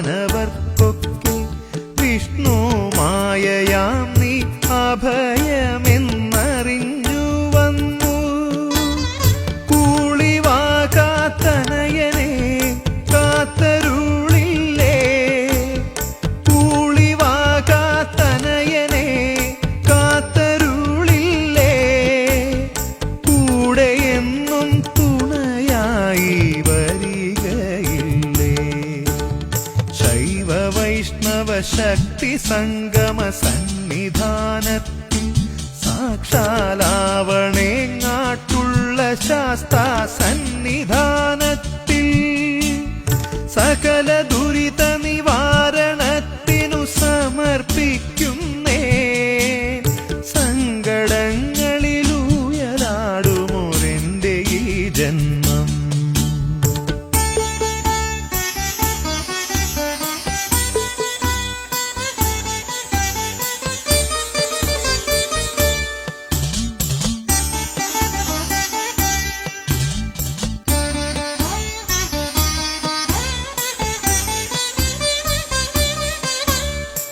മാനവർക്കൊക്കെ വിഷ്ണു മായയാം നീ അഭയമെന്നറിഞ്ഞു വന്നു കൂളിവാകാത്തനയനെ കാത്തരുളില്ലേ? കൂളിവാകാത്തനയനെ കാത്തരുളില്ലേ? കൂടെ എന്നും തുണയായി വരികയില്ലേ വൈഷ്ണവ ശക്തി സംഗമ സന്നിധാനത്തിൽ സാക്ഷാലാവണേങ്ങാട്ടുള്ള ശാസ്താ സന്നിധാനത്തിൽ സകല